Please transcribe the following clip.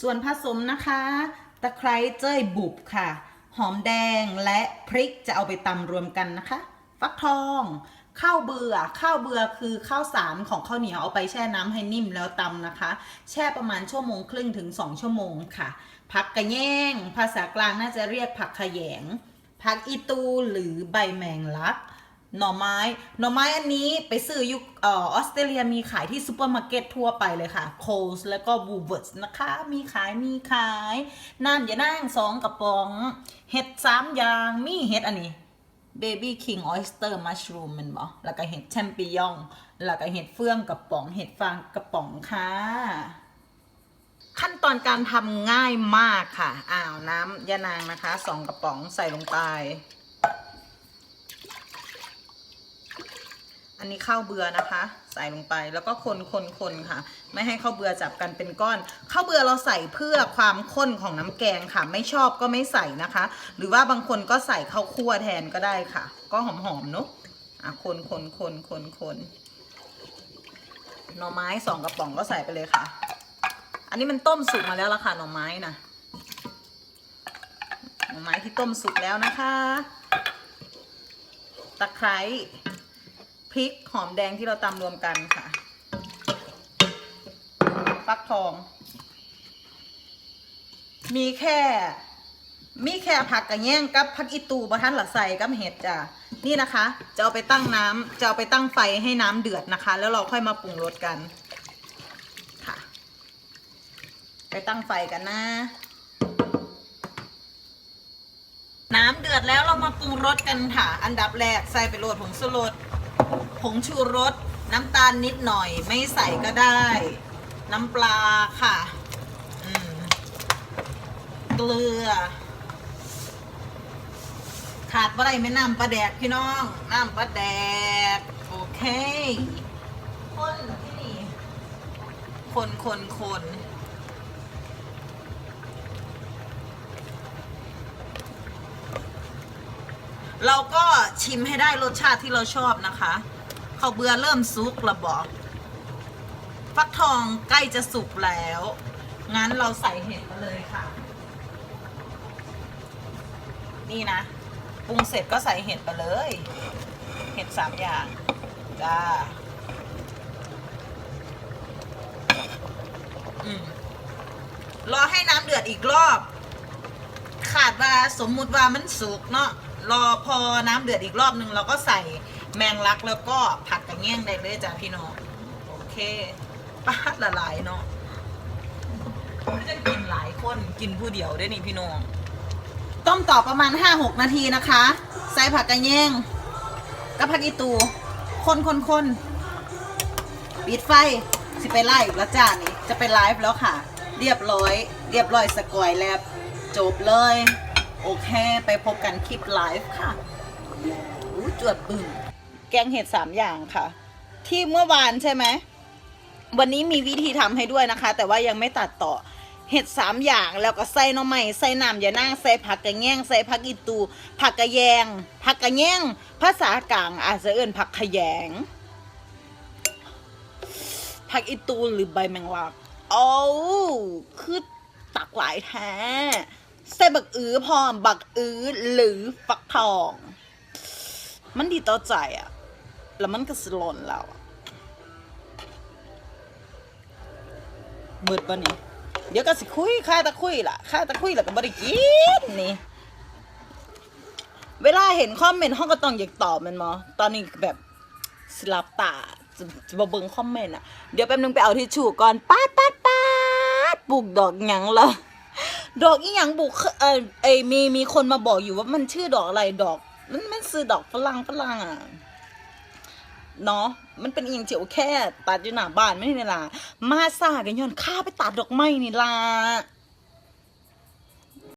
ส่วนผสมนะคะ ตะไคร้เจ้ยบุบค่ะ หอมแดงและพริกจะเอาไปตำรวมกันนะคะ ฟักทองข้าวเบือ่อข้าวเบือคือข้าวสารของข้าวเหนียวเอาไปแช่น้ำให้นิ่มแล้วตำนะคะ แช่ประมาณชั่วโมงครึ่งถึง 2 ชั่วโมงค่ะ ผักกระแยงภาษากลางน่าจะเรียกผักขยง ผักอีตูหรือใบแมงลัก หน่อไม้ หน่อไม้อันนี้ไปซื้ออยุคออสเตรเลียมีขายที่ซูเปอร์มาร์เก็ตทั่วไปเลยค่ะโคลส์แล้วก็บูเวิร์สนะคะ มีขายมีขาย น้ำยานั่งสองกระป๋อง เห็ดสามอย่าง มีเห็ดอันนี้ Baby King Oyster Mushroom มันบอแล้วก็เห็ดแชมปิญอง แล้วก็เห็ดเฟื่องกระป๋อง เห็ดฟางกระป๋องค่ะ ขั้นตอนการทำง่ายมากค่ะ อ้าวน้ำยานางนะคะสองกระป๋องใส่ลงไป อันนี้ข้าวเบื่อนะคะ ใส่ลงไปแล้วก็คนคนคนค่ะ ไม่ให้ข้าวเบื่อจับกันเป็นก้อนข้าวเบื่อเราใส่เพื่อความข้นของน้ำแกงค่ะ ไม่ชอบก็ไม่ใส่นะคะ หรือว่าบางคนก็ใส่ข้าวคั่วแทนก็ได้ค่ะ ก็หอมๆเนาะอะคนคนคนคนคนหน่อไม้สองกระป๋องก็ใส่ไปเลยค่ะ อันนี้มันต้มสุกมาแล้วละค่ะหน่อไม้นะหน่อไม้ที่ต้มสุกแล้วนะคะ ตะไคร้ พริกหอมแดงที่เราตำรวมกันค่ะ ฟักทอง มีแค่ มีแค่ผักกระแยงกับผักอีตูบะทันหละใส่กับเห็ดจ้ะนี่นะคะ จะเอาไปตั้งน้ำจะเอาไปตั้งไฟให้น้ำเดือดนะคะ แล้วเราค่อยมาปรุงรสกันค่ะ ไปตั้งไฟกันนะน้ำเดือดแล้วเรามาปรุงรสกันค่ะ อันดับแรกใส่ไปโรดผงชูรส ผงชูรส น้ำตาลนิดหน่อย ไม่ใส่ก็ได้ น้ำปลาค่ะเกลือ ขาดอะไรไม่น้ำปลาแดกพี่น้องน้ำปลาแดก โอเคคนที่นี่ คนคนคนเราก็ชิมให้ได้รสชาติที่เราชอบนะคะ ข้าเบื่อเริ่มสุกระบอกฟักทองใกล้จะสุกแล้ว งั้นเราใส่เห็ดมาเลยค่ะ นี่นะปรุงเสร็จก็ใส่เห็ดไปเลย เห็ดสามอย่างจ้าอืมรอให้น้ำเดือดอีกรอบ ขาดว่าสมมุติว่ามันสุกเนาะรอพอน้ำเดือดอีกรอบนึงเราก็ใส่ แมงลักแล้วก็ผัดกระเงี้ยงได้เลยจ้ะพี่น้องโอเคป้าละลายเนาะไม่จะกินหลายคนกินผู้เดียวได้นี่พี่น้องต้มต่อประมาณ5-6นาทีนะคะ ใส่ผักกระเยงกับผักอีตูคนคนคนปิดไฟสิไปไล่อีกแล้วจ้านี่จะไปไลฟ์แล้วค่ะ เรียบร้อย เรียบร้อยสกอยแล้วจบเลย โอเค ไปพบกันคลิปไลฟ์ค่ะอู้จวดปึ้ง แกงเห็ดสามอย่างค่ะ ที่เมื่อวานใช่ไหมวันนี้มีวิธีทำให้ด้วยนะคะ แต่ว่ายังไม่ตัดต่อเห็ดสามอย่างแล้วก็ใส่หน้ำใหม่ใส่น้ำยานั่งใส่ผักกระแยงใส่ผักอีตูผักกระแยงผักกระแยงภาษากลางอาจจะเอื่นผักขยงผักอีตูหรือใบแมงลักโอ้คือตักหลายแท้ใส่บักอื้อพร้อมบักอื้อหรือฟักทอง มันดีต่อใจอะ แล้วมันก็สลนเราอะเบิดปะนี่เดี๋ยวก็สิคุยค่าตะคุยล่ะค่าตะคุยแล้วก็บริกินนี่ เวลาเห็นคอมเมนต์ห้องก็ต้องอยากตอบมันมอตอนนี้แบบสลับตาจะจะมาเบิ่งคอมเมนต์อะ เดี๋ยวแป๊บนึงไปเอาทิชชู่ก่อนป๊าดป๊าดป๊าดปลูกดอกหยังละดอกอีหยังปลูกเออไอมีมีคนมาบอกอยู่ว่ามันชื่อดอกอะไรดอก มันมันซื้อดอกฝรั่งฝรั่งอะ เนาะมันเป็นอียงเจียวแค่ตัดอยู่หน้าบ้านไม่นี่ล่ะมาซากันย้อนข้าไปตัดดอกไม้นี่ล่ะ